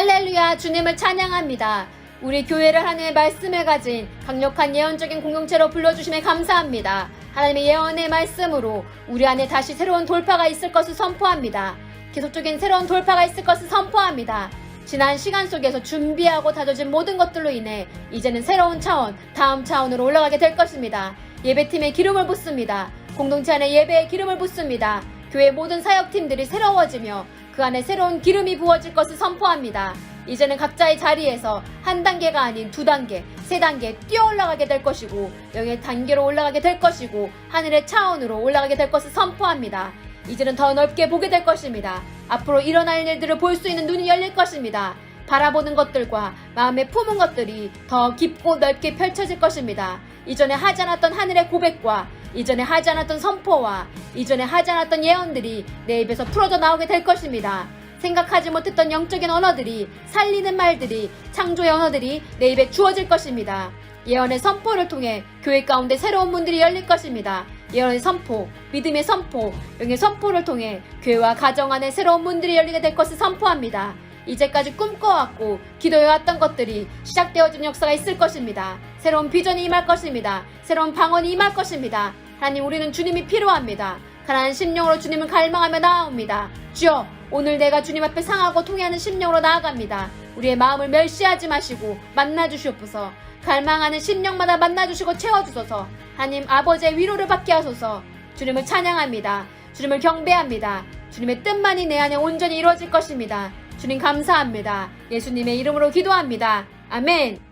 할렐루야 주님을 찬양합니다. 우리 교회를 하나님의 말씀을 가진 강력한 예언적인 공동체로 불러주심에 감사합니다. 하나님의 예언의 말씀으로 우리 안에 다시 새로운 돌파가 있을 것을 선포합니다. 계속적인 새로운 돌파가 있을 것을 선포합니다. 지난 시간 속에서 준비하고 다져진 모든 것들로 인해 이제는 새로운 차원, 다음 차원으로 올라가게 될 것입니다. 예배팀에 기름을 붓습니다. 공동체 안에 예배에 기름을 붓습니다. 교회 모든 사역팀들이 새로워지며 그 안에 새로운 기름이 부어질 것을 선포합니다. 이제는 각자의 자리에서 한 단계가 아닌 두 단계, 세 단계 뛰어 올라가게 될 것이고 영의 단계로 올라가게 될 것이고 하늘의 차원으로 올라가게 될 것을 선포합니다. 이제는 더 넓게 보게 될 것입니다. 앞으로 일어날 일들을 볼 수 있는 눈이 열릴 것입니다. 바라보는 것들과 마음에 품은 것들이 더 깊고 넓게 펼쳐질 것입니다. 이전에 하지 않았던 하늘의 고백과 이전에 하지 않았던 선포와 이전에 하지 않았던 예언들이 내 입에서 풀어져 나오게 될 것입니다. 생각하지 못했던 영적인 언어들이 살리는 말들이 창조의 언어들이 내 입에 주어질 것입니다. 예언의 선포를 통해 교회 가운데 새로운 문들이 열릴 것입니다. 예언의 선포, 믿음의 선포, 영의 선포를 통해 교회와 가정 안에 새로운 문들이 열리게 될 것을 선포합니다. 이제까지 꿈꿔왔고 기도해왔던 것들이 시작되어진 역사가 있을 것입니다. 새로운 비전이 임할 것입니다. 새로운 방언이 임할 것입니다. 하나님 우리는 주님이 필요합니다. 가난한 심령으로 주님을 갈망하며 나아옵니다. 주여 오늘 내가 주님 앞에 상하고 통회하는 심령으로 나아갑니다. 우리의 마음을 멸시하지 마시고 만나주시옵소서. 갈망하는 심령마다 만나주시고 채워주소서. 하나님 아버지의 위로를 받게 하소서. 주님을 찬양합니다. 주님을 경배합니다. 주님의 뜻만이 내 안에 온전히 이루어질 것입니다. 주님 감사합니다. 예수님의 이름으로 기도합니다. 아멘.